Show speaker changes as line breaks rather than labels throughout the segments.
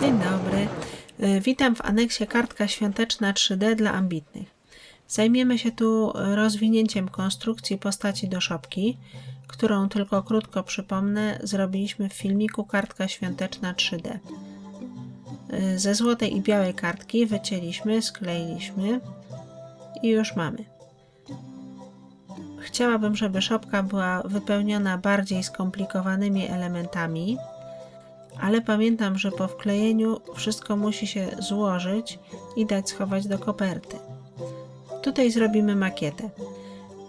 Dzień dobry. Y, Witam w aneksie kartka świąteczna 3D dla ambitnych. Zajmiemy się tu rozwinięciem konstrukcji postaci do szopki, którą tylko krótko przypomnę, zrobiliśmy w filmiku kartka świąteczna 3D. Y, Ze złotej i białej kartki wycięliśmy, skleiliśmy i już mamy. Chciałabym, żeby szopka była wypełniona bardziej skomplikowanymi elementami, ale pamiętam, że po wklejeniu wszystko musi się złożyć i dać schować do koperty. Tutaj zrobimy makietę.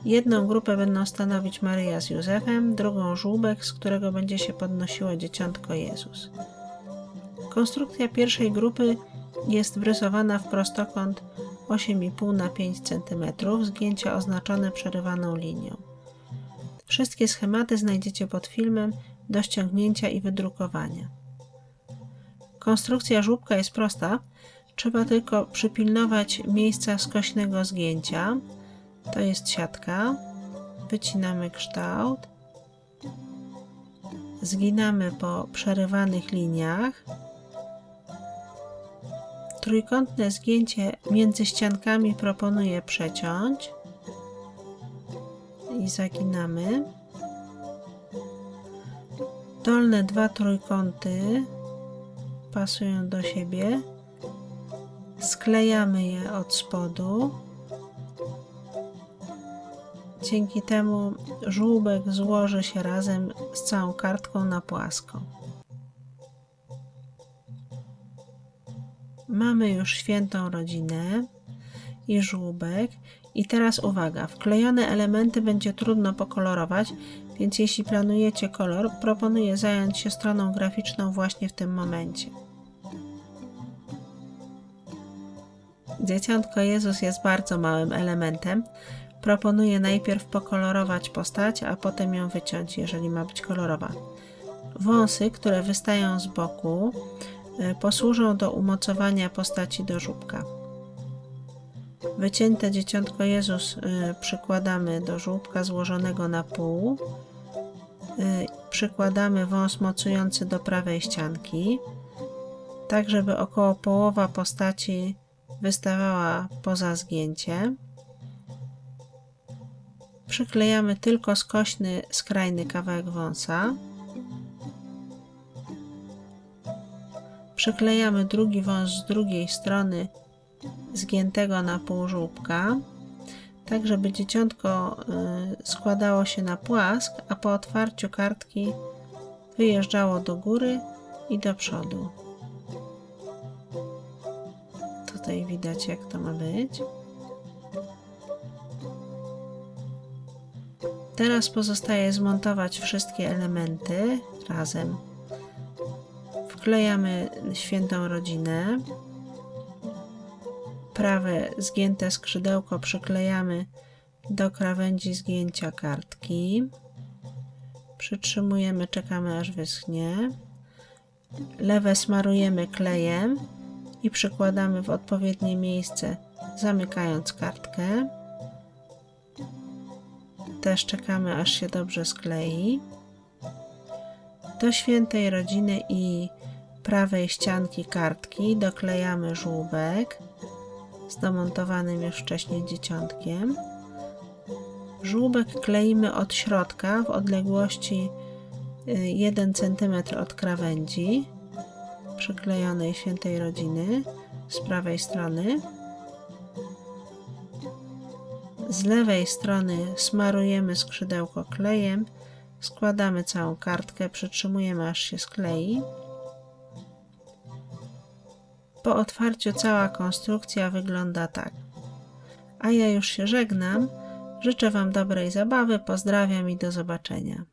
Jedną grupę będą stanowić Maryja z Józefem, drugą żółbek, z którego będzie się podnosiło dzieciątko Jezus. Konstrukcja pierwszej grupy jest wrysowana w prostokąt 8,5 na 5 cm, zgięcia oznaczone przerywaną linią. Wszystkie schematy znajdziecie pod filmem do ściągnięcia i wydrukowania. Konstrukcja żółbka jest prosta. Trzeba tylko przypilnować miejsca skośnego zgięcia. To jest siatka. Wycinamy kształt. Zginamy po przerywanych liniach. Trójkątne zgięcie między ściankami proponuję przeciąć. I zaginamy. Dolne dwa trójkąty pasują do siebie. Sklejamy je od spodu. Dzięki temu żółbek złoży się razem z całą kartką na płasko. Mamy już świętą rodzinę i żółbek. I teraz uwaga, wklejone elementy będzie trudno pokolorować, więc jeśli planujecie kolor, proponuję zająć się stroną graficzną właśnie w tym momencie. Dzieciątko Jezus jest bardzo małym elementem. Proponuję najpierw pokolorować postać, a potem ją wyciąć, jeżeli ma być kolorowa. Wąsy, które wystają z boku, y, posłużą do umocowania postaci do żółbka. Wycięte dzieciątko Jezus y, przykładamy do żółbka złożonego na pół. Y, przykładamy wąs mocujący do prawej ścianki, tak żeby około połowa postaci wystawała poza zgięcie. Przyklejamy tylko skośny, skrajny kawałek wąsa. Przyklejamy drugi wąs z drugiej strony zgiętego na pół żółbka, tak żeby dzieciątko y, składało się na płask, a po otwarciu kartki wyjeżdżało do góry i do przodu. Tutaj widać, jak to ma być. Teraz pozostaje zmontować wszystkie elementy razem. Wklejamy świętą rodzinę. Prawe zgięte skrzydełko przyklejamy do krawędzi zgięcia kartki. Przytrzymujemy, czekamy aż wyschnie. Lewe smarujemy klejem i przykładamy w odpowiednie miejsce, zamykając kartkę. Też czekamy, aż się dobrze sklei. Do świętej rodziny i prawej ścianki kartki doklejamy żółbek z domontowanym już wcześniej dzieciątkiem. Żółbek kleimy od środka w odległości 1 cm od krawędzi przyklejonej świętej rodziny z prawej strony. Z lewej strony smarujemy skrzydełko klejem, składamy całą kartkę, przytrzymujemy aż się sklei. Po otwarciu cała konstrukcja wygląda tak. A ja już się żegnam. Życzę Wam dobrej zabawy, pozdrawiam i do zobaczenia.